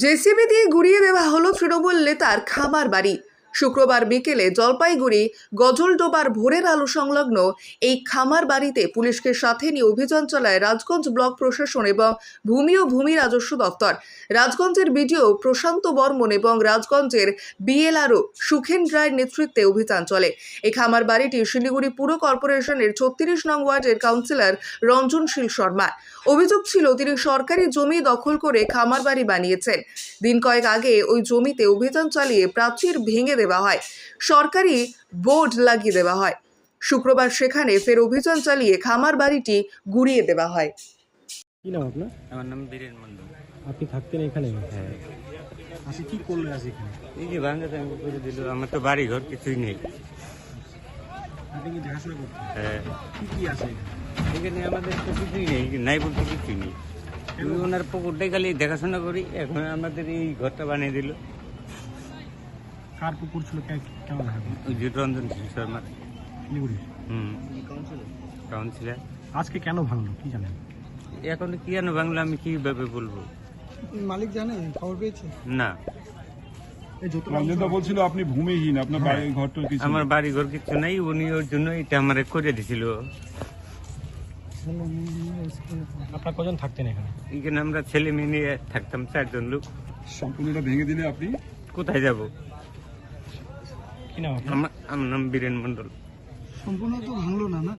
JCB দিয়ে গুড়িয়ে দেওয়া হলো তৃণমূল নেতার খামার বাড়ি শুক্রবার বিকেলে জলপাইগুড়ি গজলডোবার ভোরের আলো সংলগ্ন এই খামার বাড়িতে পুলিশকে সাথে নিয়ে অভিযান চালায় রাজগঞ্জ ব্লক প্রশাসন এবং ভূমি ও ভূমি রাজস্ব দপ্তর। রাজগঞ্জের বিডিও প্রশান্ত বর্মন এবং রাজগঞ্জের বিএলআরও সুখেন রায়ের নেতৃত্বে অভিযান চলে। এই খামার বাড়িটি শিলিগুড়ি পুর কর্পোরেশনের ছত্রিশ নং ওয়ার্ডের কাউন্সিলর রঞ্জনশীল শর্মা অভিযোগ ছিল, তিনি সরকারি জমি দখল করে খামার বাড়ি বানিয়েছেন। দিন কয়েক আগে ওই জমিতে অভিযান চালিয়ে প্রাচীর ভেঙে দেওয়া হয়। সরকারি বোর্ড লাগিয়ে দেওয়া হয়। শুক্রবার সেখানে ফের অভিযান চালিয়ে খামার বাড়িটি গুড়িয়ে দেওয়া হয়। কি নাম আপনার? আমার নাম বীরেন মন্ডল আপনি থাকতেন এখানে? হ্যাঁ। আজকে কি করলেন আজ এখানে? এই যে ভাঙ্গা টাঙ্গা করে দিল আমার তো বাড়ি ঘর কিছুই নেই। আপনি কি দেখাশোনা করতেন? হ্যাঁ। কি কি আছে এখানে? আমাদের তো কিছুই নেই নাই বলতে কিছুই নেই। আমি ওনার পুকুরটাই খালি দেখাশোনা করি এখন আমাদের এই ঘরটা বানিয়ে দিল। কার পুকুর ছিল? কেমন হবে ওই রঞ্জন সিং শর্মা। শিলিগুড়ির হুম। কাউন্সিলার। আজকে কেন ভাঙলো কি জানেন? এখন কি জানো বাংলা আমি কীভাবে বলব? মালিক জানে খবর পেয়েছে? না। এই যত রঞ্জনদা বলছিল আপনি ভূমিহীন আপনার বাড়ি ঘরটার কিছু আমার বাড়ি ঘর কিছু নাই উনি ওর জন্য এটা আমার করে দিছিল। আপনার কজন থাকতেন এখানে? এখানে আমরা ছেলে মেয়ে নিয়ে থাকতাম চারজন লোক। সম্পূর্ণটা ভেঙে দিলে আপনি? কোথায় যাব? কি নাম আপনার? আমার আমার নাম বীরেন মন্ডল সম্পূর্ণ তো ভাঙলো না না?